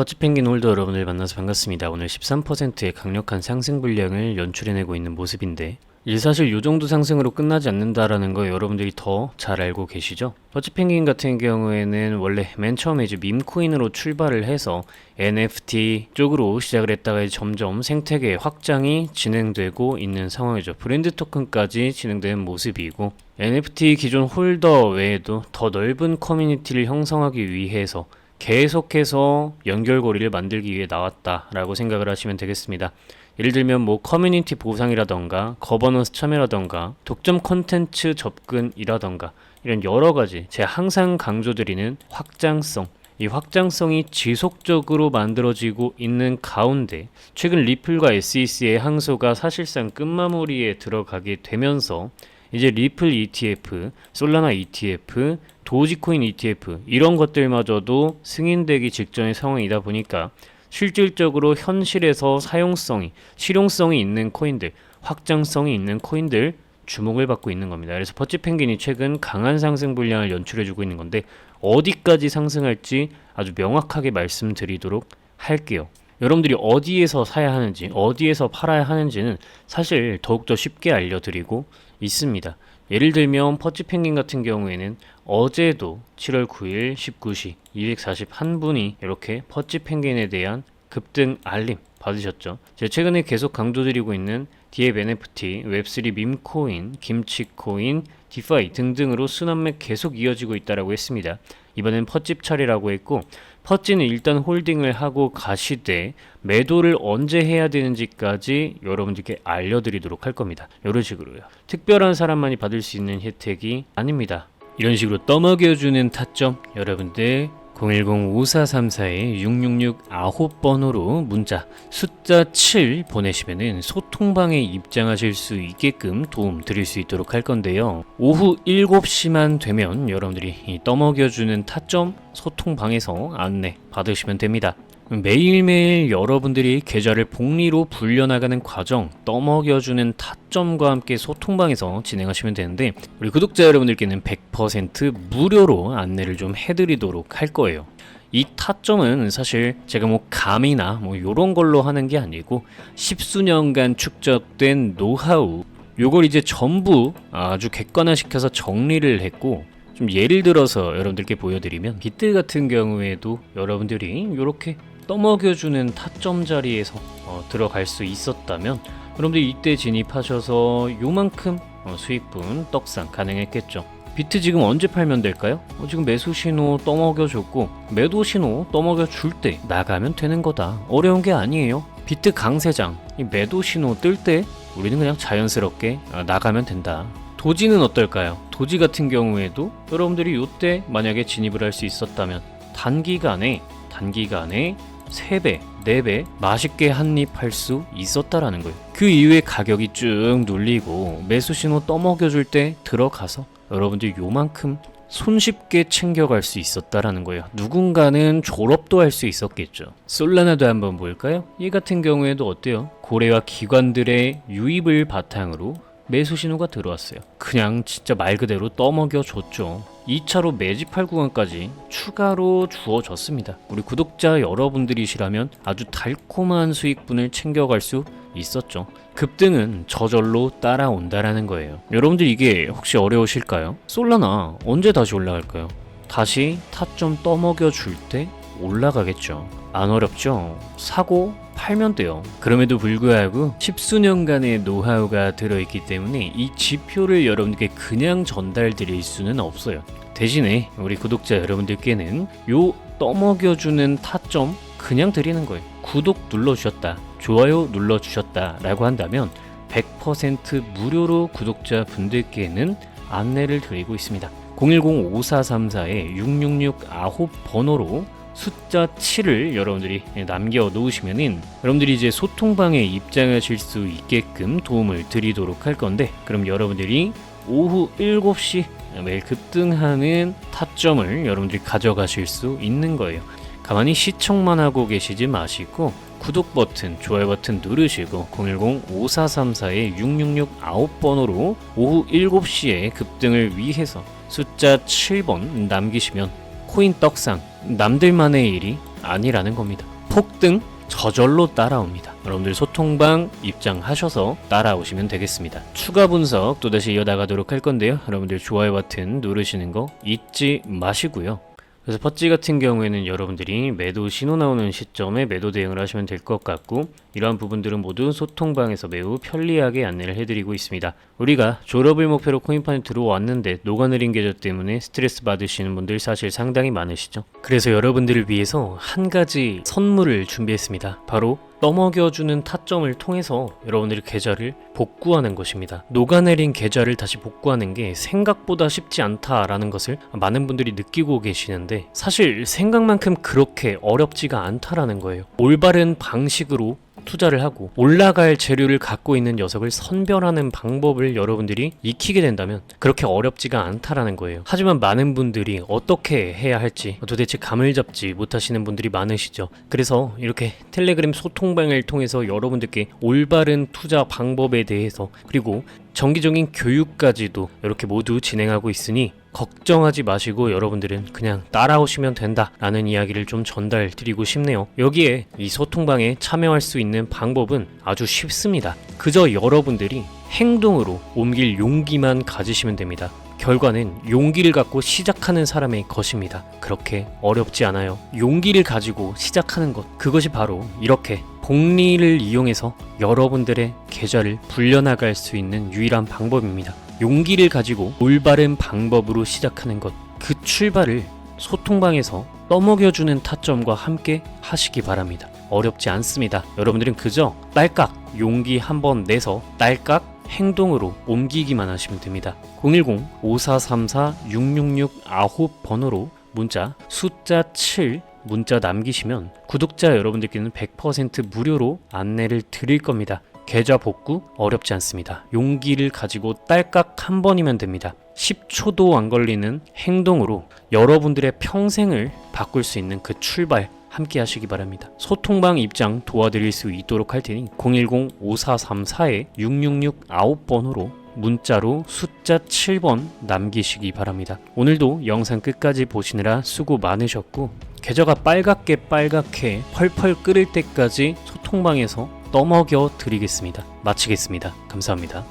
퍼치펭귄 홀더 여러분들 만나서 반갑습니다. 오늘 13%의 강력한 상승 분량을 연출해내고 있는 모습인데 이 사실 요 정도 상승으로 끝나지 않는다라는 거 여러분들이 더 잘 알고 계시죠? 퍼치펭귄 같은 경우에는 원래 맨 처음에 이제 밈코인으로 출발을 해서 NFT 쪽으로 시작을 했다가 점점 생태계 확장이 진행되고 있는 상황이죠. 브랜드 토큰까지 진행되는 모습이고 NFT 기존 홀더 외에도 더 넓은 커뮤니티를 형성하기 위해서 계속해서 연결고리를 만들기 위해 나왔다라고 생각을 하시면 되겠습니다. 예를 들면 뭐 커뮤니티 보상이라던가 거버넌스 참여라던가 독점 콘텐츠 접근이라던가 이런 여러 가지 제가 항상 강조드리는 확장성 이 확장성이 지속적으로 만들어지고 있는 가운데 최근 리플과 SEC의 항소가 사실상 끝마무리에 들어가게 되면서 이제 리플 ETF, 솔라나 ETF, 도지코인 ETF 이런 것들마저도 승인되기 직전의 상황이다 보니까 실질적으로 현실에서 사용성이 실용성이 있는 코인들, 확장성이 있는 코인들 주목을 받고 있는 겁니다. 그래서 퍼치 펭귄이 최근 강한 상승 분량을 연출해주고 있는 건데 어디까지 상승할지 아주 명확하게 말씀드리도록 할게요. 여러분들이 어디에서 사야 하는지, 어디에서 팔아야 하는지는 사실 더욱더 쉽게 알려드리고 있습니다. 예를 들면 퍼치 펭귄 같은 경우에는 어제도 7월 9일 19시 241분이 이렇게 퍼치 펭귄에 대한 급등 알림 받으셨죠. 제가 최근에 계속 강조드리고 있는 디앱 NFT, 웹3 밈코인, 김치코인, 디파이 등등으로 순환맥 계속 이어지고 있다라고 했습니다. 이번엔 퍼집 차례라고 했고 퍼찌는 일단 홀딩을 하고 가시되 매도를 언제 해야 되는지까지 여러분들께 알려드리도록 할 겁니다. 이런 식으로요. 특별한 사람만이 받을 수 있는 혜택이 아닙니다. 이런 식으로 떠먹여주는 타점 여러분들 010-5434-6666 9번으로 문자 숫자 7 보내시면은 소통방에 입장하실 수 있게끔 도움 드릴 수 있도록 할 건데요. 오후 7시만 되면 여러분들이 이 떠먹여주는 타점 소통방에서 안내 받으시면 됩니다. 매일매일 여러분들이 계좌를 복리로 불려나가는 과정 떠먹여주는 타점과 함께 소통방에서 진행하시면 되는데 우리 구독자 여러분들께는 100% 무료로 안내를 좀 해드리도록 할 거예요. 이 타점은 사실 제가 뭐 감이나 뭐 요런 걸로 하는 게 아니고 십수년간 축적된 노하우 요걸 이제 전부 아주 객관화시켜서 정리를 했고 좀 예를 들어서 여러분들께 보여드리면 비트 같은 경우에도 여러분들이 이렇게 떠먹여주는 타점 자리에서 어, 들어갈 수 있었다면 여러분들 이때 진입하셔서 요만큼 어, 수익분 떡상 가능했겠죠. 비트 지금 언제 팔면 될까요? 어, 지금 매수 신호 떠먹여줬고 매도 신호 떠먹여줄 때 나가면 되는 거다. 어려운 게 아니에요. 비트 강세장 이 매도 신호 뜰 때 우리는 그냥 자연스럽게 아, 나가면 된다. 도지는 어떨까요? 도지 같은 경우에도 여러분들이 요때 만약에 진입을 할 수 있었다면 단기간에 단기간에 3배, 4배 맛있게 한입 할 수 있었다라는 거예요. 그 이후에 가격이 쭉 눌리고 매수 신호 떠먹여줄 때 들어가서 여러분들 요만큼 손쉽게 챙겨갈 수 있었다라는 거예요. 누군가는 졸업도 할 수 있었겠죠. 솔라나도 한번 볼까요? 이 같은 경우에도 어때요? 고래와 기관들의 유입을 바탕으로 매수 신호가 들어왔어요. 그냥 진짜 말 그대로 떠먹여 줬죠. 2차로 매집할 구간까지 추가로 주어졌습니다. 우리 구독자 여러분들이시라면 아주 달콤한 수익분을 챙겨갈 수 있었죠. 급등은 저절로 따라온다라는 거예요. 여러분들 이게 혹시 어려우실까요? 솔라나 언제 다시 올라갈까요? 다시 타점 떠먹여 줄 때 올라가겠죠. 안 어렵죠? 사고 팔면 돼요. 그럼에도 불구하고 십수년간의 노하우가 들어있기 때문에 이 지표를 여러분께 그냥 전달 드릴 수는 없어요. 대신에 우리 구독자 여러분들께는 요 떠먹여주는 타점 그냥 드리는 거예요. 구독 눌러주셨다, 좋아요 눌러주셨다 라고 한다면 100% 무료로 구독자 분들께는 안내를 드리고 있습니다. 010-5434-6669번호로 숫자 7을 여러분들이 남겨 놓으시면은 여러분들이 이제 소통방에 입장하실 수 있게끔 도움을 드리도록 할 건데 그럼 여러분들이 오후 7시 매일 급등하는 타점을 여러분들이 가져가실 수 있는 거예요. 가만히 시청만 하고 계시지 마시고 구독 버튼, 좋아요 버튼 누르시고 010-5434-6669번호로 오후 7시에 급등을 위해서 숫자 7번 남기시면 코인 떡상 남들만의 일이 아니라는 겁니다. 폭등 저절로 따라옵니다. 여러분들 소통방 입장하셔서 따라오시면 되겠습니다. 추가 분석 또다시 이어나가도록 할 건데요. 여러분들 좋아요 버튼 누르시는 거 잊지 마시고요. 그래서 퍼찌 같은 경우에는 여러분들이 매도 신호 나오는 시점에 매도 대응을 하시면 될 것 같고 이러한 부분들은 모두 소통방에서 매우 편리하게 안내를 해드리고 있습니다. 우리가 졸업을 목표로 코인판에 들어왔는데 녹아내린 계좌 때문에 스트레스 받으시는 분들 사실 상당히 많으시죠. 그래서 여러분들을 위해서 한 가지 선물을 준비했습니다. 바로 떠먹여주는 타점을 통해서 여러분들의 계좌를 복구하는 것입니다. 녹아내린 계좌를 다시 복구하는 게 생각보다 쉽지 않다라는 것을 많은 분들이 느끼고 계시는데 사실 생각만큼 그렇게 어렵지가 않다라는 거예요. 올바른 방식으로 투자를 하고 올라갈 재료를 갖고 있는 녀석을 선별하는 방법을 여러분들이 익히게 된다면 그렇게 어렵지가 않다라는 거예요. 하지만 많은 분들이 어떻게 해야 할지 도대체 감을 잡지 못하시는 분들이 많으시죠. 그래서 이렇게 텔레그램 소통방을 통해서 여러분들께 올바른 투자 방법에 대해서 그리고 정기적인 교육까지도 이렇게 모두 진행하고 있으니 걱정하지 마시고 여러분들은 그냥 따라오시면 된다라는 이야기를 좀 전달 드리고 싶네요. 여기에 이 소통방에 참여할 수 있는 방법은 아주 쉽습니다. 그저 여러분들이 행동으로 옮길 용기만 가지시면 됩니다. 결과는 용기를 갖고 시작하는 사람의 것입니다. 그렇게 어렵지 않아요. 용기를 가지고 시작하는 것, 그것이 바로 이렇게 복리를 이용해서 여러분들의 계좌를 불려나갈 수 있는 유일한 방법입니다. 용기를 가지고 올바른 방법으로 시작하는 것, 그 출발을 소통방에서 떠먹여주는 타점과 함께 하시기 바랍니다. 어렵지 않습니다. 여러분들은 그저 딸깍 용기 한번 내서 딸깍 행동으로 옮기기만 하시면 됩니다. 010-5434-6669번호로 문자 숫자 7 문자 남기시면 구독자 여러분들께는 100% 무료로 안내를 드릴 겁니다. 계좌 복구 어렵지 않습니다. 용기를 가지고 딸깍 한 번이면 됩니다. 10초도 안 걸리는 행동으로 여러분들의 평생을 바꿀 수 있는 그 출발 함께 하시기 바랍니다. 소통방 입장 도와드릴 수 있도록 할 테니 010-5434-6669번호로 문자로 숫자 7번 남기시기 바랍니다. 오늘도 영상 끝까지 보시느라 수고 많으셨고 계좌가 빨갛게 빨갛게 펄펄 끓을 때까지 소통방에서 떠먹여 드리겠습니다. 마치겠습니다. 감사합니다.